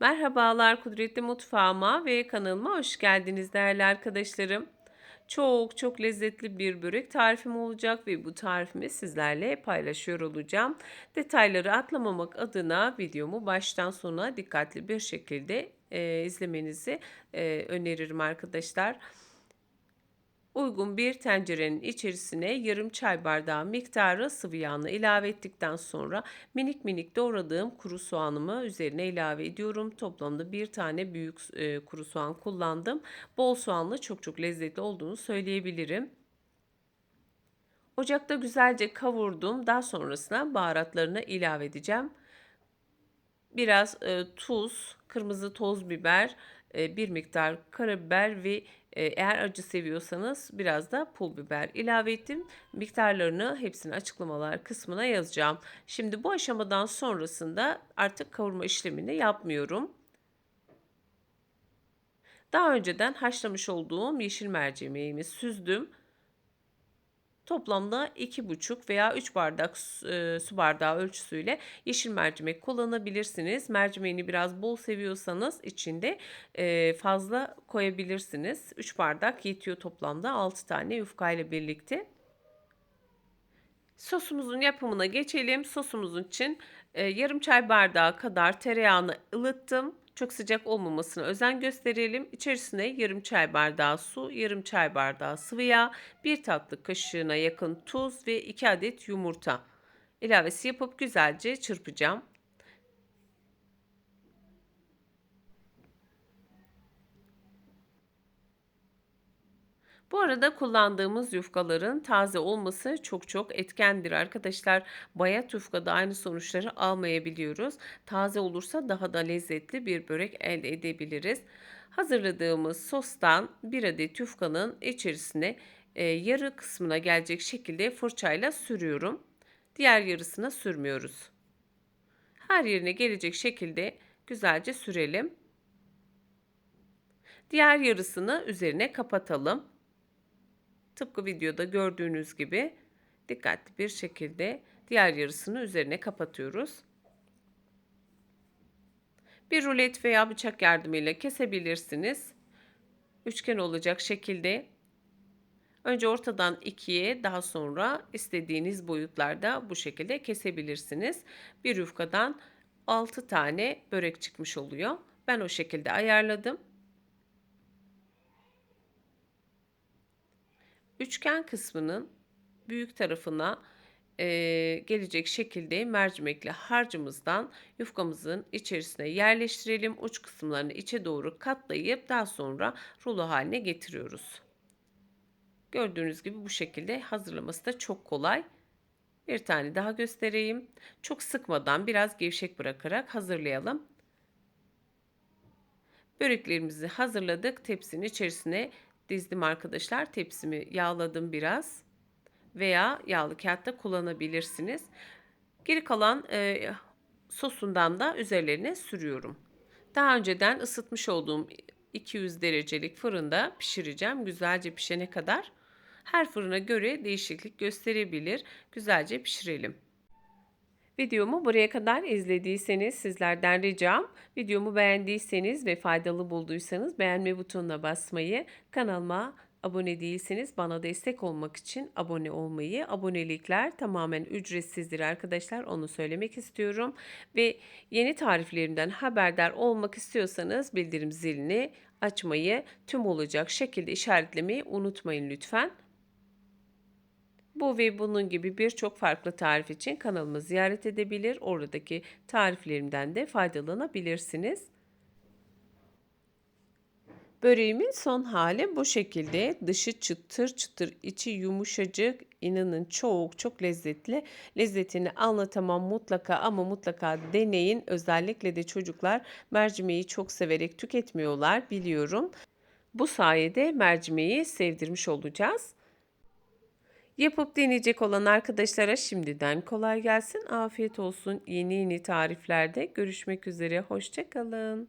Merhabalar Kudretli Mutfağıma ve kanalıma hoş geldiniz değerli arkadaşlarım. Çok çok lezzetli bir börek tarifim olacak ve bu tarifimi sizlerle paylaşıyor olacağım. Detayları atlamamak adına videomu baştan sona dikkatli bir şekilde e, izlemenizi e, öneririm arkadaşlar. Uygun bir tencerenin içerisine yarım çay bardağı miktarı sıvı yağını ilave ettikten sonra minik minik doğradığım kuru soğanımı üzerine ilave ediyorum. Toplamda bir tane büyük e, kuru soğan kullandım. Bol soğanlı çok çok lezzetli olduğunu söyleyebilirim. Ocakta güzelce kavurdum. Daha sonrasında baharatlarını ilave edeceğim. Biraz e, tuz, kırmızı toz biber, e, bir miktar karabiber ve eğer acı seviyorsanız biraz da pul biber ilave ettim. Miktarlarını hepsini açıklamalar kısmına yazacağım. Şimdi bu aşamadan sonrasında artık kavurma işlemini yapmıyorum. Daha önceden haşlamış olduğum yeşil mercimeğimi süzdüm. Toplamda 2,5 veya 3 bardak e, su bardağı ölçüsüyle yeşil mercimek kullanabilirsiniz. Mercimeğini biraz bol seviyorsanız içinde e, fazla koyabilirsiniz. 3 bardak yetiyor toplamda 6 tane yufka ile birlikte. Sosumuzun yapımına geçelim. Sosumuzun için e, yarım çay bardağı kadar tereyağını ılıttım. Çok sıcak olmamasına özen gösterelim. İçerisine yarım çay bardağı su, yarım çay bardağı sıvı yağ, bir tatlı kaşığına yakın tuz ve 2 adet yumurta ilavesi yapıp güzelce çırpacağım. Bu arada kullandığımız yufkaların taze olması çok çok etkendir arkadaşlar. Bayat yufkada aynı sonuçları almayabiliyoruz. Taze olursa daha da lezzetli bir börek elde edebiliriz. Hazırladığımız sostan bir adet yufkanın içerisine e, yarı kısmına gelecek şekilde fırçayla sürüyorum. Diğer yarısına sürmüyoruz. Her yerine gelecek şekilde güzelce sürelim. Diğer yarısını üzerine kapatalım. Tıpkı videoda gördüğünüz gibi dikkatli bir şekilde diğer yarısını üzerine kapatıyoruz. Bir rulet veya bıçak yardımıyla kesebilirsiniz. Üçgen olacak şekilde önce ortadan ikiye daha sonra istediğiniz boyutlarda bu şekilde kesebilirsiniz. Bir yufkadan 6 tane börek çıkmış oluyor. Ben o şekilde ayarladım. Üçgen kısmının büyük tarafına e, gelecek şekilde mercimekli harcımızdan yufkamızın içerisine yerleştirelim. Uç kısımlarını içe doğru katlayıp daha sonra rulo haline getiriyoruz. Gördüğünüz gibi bu şekilde hazırlaması da çok kolay. Bir tane daha göstereyim. Çok sıkmadan biraz gevşek bırakarak hazırlayalım. Böreklerimizi hazırladık. Tepsinin içerisine dizdim arkadaşlar. Tepsimi yağladım biraz. Veya yağlı kağıtta kullanabilirsiniz. Geri kalan e, sosundan da üzerlerine sürüyorum. Daha önceden ısıtmış olduğum 200 derecelik fırında pişireceğim. Güzelce pişene kadar. Her fırına göre değişiklik gösterebilir. Güzelce pişirelim. Videomu buraya kadar izlediyseniz sizlerden ricam videomu beğendiyseniz ve faydalı bulduysanız beğenme butonuna basmayı, kanalıma abone değilseniz bana destek olmak için abone olmayı, abonelikler tamamen ücretsizdir arkadaşlar onu söylemek istiyorum. Ve yeni tariflerimden haberdar olmak istiyorsanız bildirim zilini açmayı, tüm olacak şekilde işaretlemeyi unutmayın lütfen. Bu ve bunun gibi birçok farklı tarif için kanalımı ziyaret edebilir. Oradaki tariflerimden de faydalanabilirsiniz. Böreğimin son hali bu şekilde. Dışı çıtır çıtır, içi yumuşacık. İnanın çok çok lezzetli. Lezzetini anlatamam mutlaka ama mutlaka deneyin. Özellikle de çocuklar mercimeği çok severek tüketmiyorlar biliyorum. Bu sayede mercimeği sevdirmiş olacağız. Yapıp deneyecek olan arkadaşlara şimdiden kolay gelsin. Afiyet olsun. Yeni yeni tariflerde görüşmek üzere. Hoşçakalın.